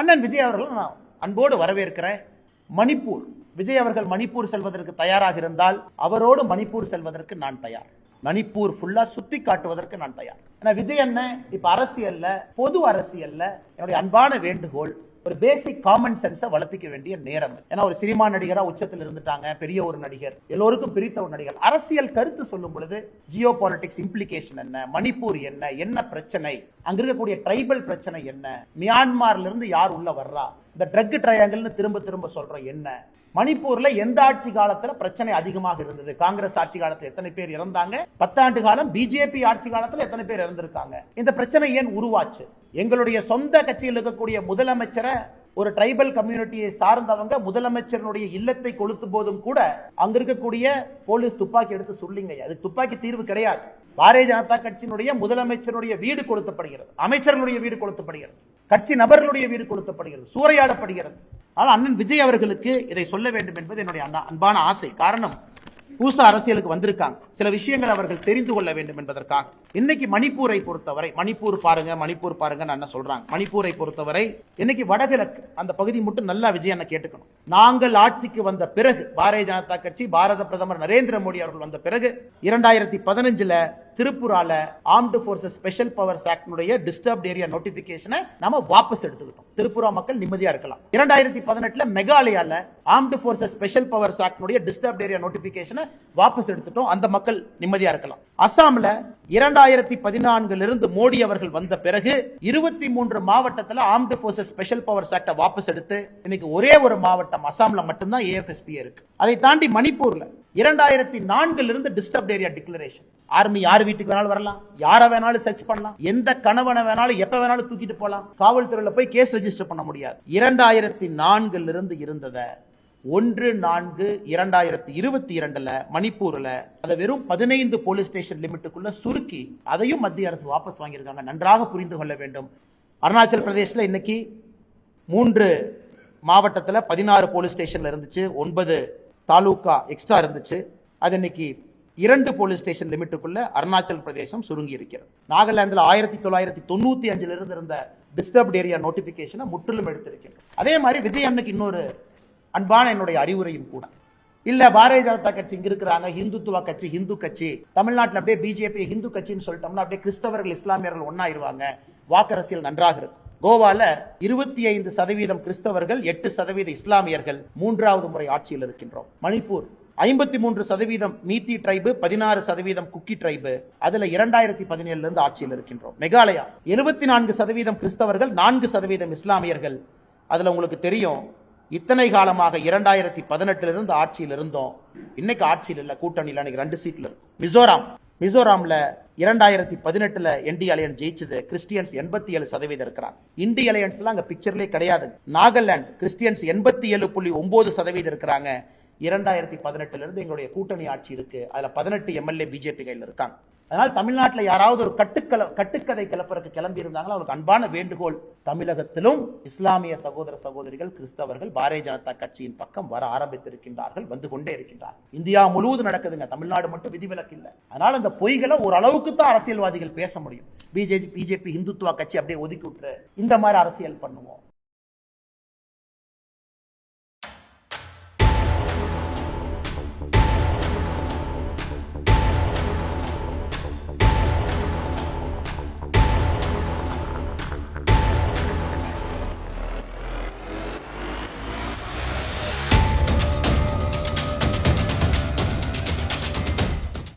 அண்ணன் விஜய் அவர்கள் நான் அன்போடு வரவேற்கிறேன் மணிப்பூர். விஜய் அவர்கள் மணிப்பூர் செல்வதற்கு தயாராக இருந்தால் அவரோடு மணிப்பூர் செல்வதற்கு நான் தயார். மணிப்பூர் ஃபுல்லா சுத்தி காட்டுவதற்கு நான் தயார். ஏன்னா விஜய் அண்ணன் இப்ப அரசியல்ல பொது அரசியல்ல என்னுடைய அன்பான வேண்டுகோள். ஒரு பேசிக் காமன் சென்ஸை வளர்த்திக்க வேண்டிய நேரம். ஏன்னா ஒரு சினிமா நடிகரா உச்சத்தில் இருந்துட்டாங்க பெரிய ஒரு நடிகர் எல்லோருக்கும் பிரித்த ஒரு நடிகர். அரசியல் கருத்து சொல்லும் பொழுது ஜியோ பாலிட்டிக்ஸ் இம்ப்ளிகேஷன் என்ன மணிப்பூர் என்ன என்ன பிரச்சனை அங்க இருக்கக்கூடிய ட்ரைபல் பிரச்சனை என்ன மியான்மார்ல இருந்து யார் உள்ள வர்றா இந்த ட்ரக் ட்ரையாங்கிள்னு திரும்ப திரும்ப சொல்றோம் என்ன? மணிப்பூர்ல எந்த ஆட்சி காலத்துல பிரச்சனை அதிகமாக இருந்தது? காங்கிரஸ் ஆட்சி காலத்துல எத்தனை பேர் இறந்தாங்க? பத்தாண்டு காலம் பிஜேபி ஆட்சி காலத்துல எத்தனை பேர் இறந்திருக்காங்க? இந்த பிரச்சனை ஏன் உருவாச்சு? எங்களுடைய சொந்த கட்சியில் இருக்கக்கூடிய முதலமைச்சரை ஒரு ட்ரைபல் கம்யூனிட்டியை சார்ந்தவங்க முதலமைச்சரனுடைய இல்லத்தை கொளுத்து போதும் கூட அங்க இருக்கக்கூடிய போலீஸ் துப்பாக்கி எடுத்து சொல்லிங்க அது துப்பாக்கி தீர்வு கிடையாது. பாரதிய ஜனதா கட்சியினுடைய முதலமைச்சருடைய வீடு கொளுத்தப்படுகிறது. அமைச்சர்களுடைய வீடு கொளுத்தப்படுகிறது. கட்சி நபர்களுடைய வீடு கொளுத்தப்படுகிறது சூறையாடப்படுகிறது. ஆனால் அண்ணன் விஜய் அவர்களுக்கு இதை சொல்ல வேண்டும் என்பது என்னுடைய அண்ணா- அன்பான ஆசை. காரணம் புதுசா அரசியலுக்கு வந்திருக்காங்க. சில விஷயங்கள் அவர்கள் தெரிந்து கொள்ள வேண்டும் என்பதற்காக. இன்னைக்கு மணிப்பூரை பொறுத்தவரை மணிப்பூர் பாருங்க மணிப்பூர் பாருங்க அண்ணன் சொல்றாங்க. மணிப்பூரை பொறுத்தவரை இன்னைக்கு வடகிழக்கு அந்த பகுதி மட்டும் நல்லா விஜய் அண்ணன் கேட்டுக்கணும். நாங்கள் ஆட்சிக்கு வந்த பிறகு பாரதிய ஜனதா கட்சி பாரத பிரதமர் நரேந்திர மோடி அவர்கள் வந்த பிறகு இரண்டாயிரத்தி பதினஞ்சுல திருப்புரால ஆர்ம்டு போர்சஸ் ஸ்பெஷல் பவர்ஸ் ஆக்டினுடைய டிஸ்டர்ப்ட் ஏரியா நோட்டிபிகேஷனை நம்ம வாபஸ் எடுத்துக்கிட்டோம். திருப்புரா மக்கள் நிம்மதியா இருக்கலாம். இரண்டாயிரத்தி பதினெட்டுல மெகாலயால ஆர்ம்டு போர்சஸ் ஸ்பெஷல் பவர்ஸ் ஆக்டினுடைய டிஸ்டர்ப்ட் ஏரியா நோட்டிபிகேஷனை வாபஸ் எடுத்துட்டோம். அந்த மக்கள் நிம்மதியா இருக்கலாம். அசாம்ல இரண்டாயிரத்தி பதினான்குல இருந்து மோடி அவர்கள் வந்த பிறகு இருபத்தி மூன்று மாவட்டத்தில் ஆர்ம்டு போர்சஸ் ஸ்பெஷல் பவர்ஸ் ஆக்டை வாபஸ் எடுத்து இன்னைக்கு ஒரே ஒரு மாவட்டம் அசாம்ல மட்டும்தான் ஏஎஃப்எஸ்பி இருக்கு. அதை தாண்டி மணிப்பூர்ல இரண்டாயிரத்தி நான்குல இருந்து டிஸ்டர்ப் ஏரியா டிக்ளரேஷன் ஆர்மி யார் வீட்டுக்கு வேணாலும் வரலாம் யாரை வேணாலும் சர்ச் பண்ணலாம் எந்த கணவனை வேணாலும் எப்ப வேணாலும் தூக்கிட்டு போகலாம் காவல்துறையில போய் கேஸ் ரெஜிஸ்டர் பண்ண முடியாது. இரண்டாயிரத்தி நான்குல இருந்து இருந்ததை ஒன்று நான்கு இரண்டாயிரத்தி இருபத்தி இரண்டுல மணிப்பூர்ல அதை வெறும் பதினைந்து போலீஸ் ஸ்டேஷன் லிமிட்டுக்குள்ள சுருக்கி அதையும் மத்திய அரசு வாபஸ் வாங்கியிருக்காங்க. நன்றாக புரிந்து கொள்ள வேண்டும். அருணாச்சல் பிரதேசில் இன்னைக்கு மூன்று மாவட்டத்தில் பதினாறு போலீஸ் ஸ்டேஷன்ல இருந்துச்சு ஒன்பது தாலுகா எக்ஸ்ட்ரா இருந்துச்சு. அது இன்னைக்கு இரண்டு போலீஸ் ஸ்டேஷன் லிமிட்டுக்குள்ள அருணாச்சல் பிரதேசம் சுருங்கி இருக்கிறது. நாகாலாந்தில் ஆயிரத்தி தொள்ளாயிரத்தி தொண்ணூத்தி அஞ்சில் இருந்து இருந்த டிஸ்டர்ப்ட் ஏரியா நோட்டிபிகேஷனை முற்றிலும் எடுத்திருக்கிறது. அதே மாதிரி விஜய் அண்ணுக்கு இன்னொரு அன்பான என்னுடைய அறிவுரையும் கூட. இல்ல பாரதிய ஜனதா கட்சி இங்க இருக்கிறாங்க இந்துத்துவ கட்சி ஹிந்து கட்சி. தமிழ்நாட்டில் அப்படியே பிஜேபி ஹிந்து கட்சின்னு சொல்லிட்டோம்னா அப்படியே கிறிஸ்தவர்கள் இஸ்லாமியர்கள் ஒன்னாயிருவாங்க வாக்கரசியல் நன்றாக இருக்கும். கோவால இருபத்தி ஐந்து சதவீதம் கிறிஸ்தவர்கள் எட்டு சதவீத இஸ்லாமியர்கள் மூன்றாவது முறை ஆட்சியில் இருக்கின்றோம். மணிப்பூர் ஐம்பத்தி மூன்று சதவீதம் மீத்தி ட்ரைபு பதினாறு சதவீதம் குக்கி ட்ரைபு. அதுல இரண்டாயிரத்தி பதினேழுல இருந்து ஆட்சியில் இருக்கின்றோம். மெகாலயா எழுபத்தி நான்கு சதவீதம் கிறிஸ்தவர்கள் நான்கு சதவீதம் இஸ்லாமியர்கள். அதுல உங்களுக்கு தெரியும் இத்தனை காலமாக இரண்டாயிரத்தி பதினெட்டுல இருந்து ஆட்சியில் இருந்தோம். இன்னைக்கு ஆட்சியில் இல்ல கூட்டணியில் அன்னைக்கு ரெண்டு சீட்ல இருக்கும் மிசோராம் மிசோராம்ல இரண்டாயிரத்தி பதினெட்டுல என்டி அலையன்ஸ் ஜெயிச்சது. கிறிஸ்டியன்ஸ் எண்பத்தி ஏழு சதவீதம் இருக்கிறாங்க இண்டி அலையன்ஸ்லாம் அங்கே பிக்சர்லேயே கிடையாது நாகாலாந்து கிறிஸ்டியன்ஸ் எண்பத்தி ஏழு புள்ளி ஒன்பது சதவீதம் இருக்கிறாங்க. இரண்டாயிரத்தி பதினெட்டுல இருந்து எங்களுடைய கூட்டணி ஆட்சி இருக்கு. அதுல பதினெட்டு எம்எல்ஏ பிஜேபி கையில் இருக்காங்க. அதனால் தமிழ்நாட்டில் யாராவது ஒரு கட்டுக்கல கட்டுக்கதை கிளப்பறக்கு கிளம்பி இருந்தாங்களோ அவருக்கு அன்பான வேண்டுகோள் தமிழகத்திலும் இஸ்லாமிய சகோதர சகோதரிகள் கிறிஸ்தவர்கள் பாரதிய ஜனதா கட்சியின் பக்கம் வர ஆரம்பித்திருக்கின்றார்கள் வந்து கொண்டே இருக்கின்றார்கள் இந்தியா முழுவதும் நடக்குதுங்க. தமிழ்நாடு மட்டும் விதிவிலக்கு இல்லை. அதனால் அந்த பொய்களை ஓரளவுக்கு தான் அரசியல்வாதிகள் பேச முடியும். பிஜேபி பிஜேபி இந்துத்துவா கட்சி அப்படியே ஒதுக்கி விட்டுரு. இந்த மாதிரி அரசியல் பண்ணுவோம்.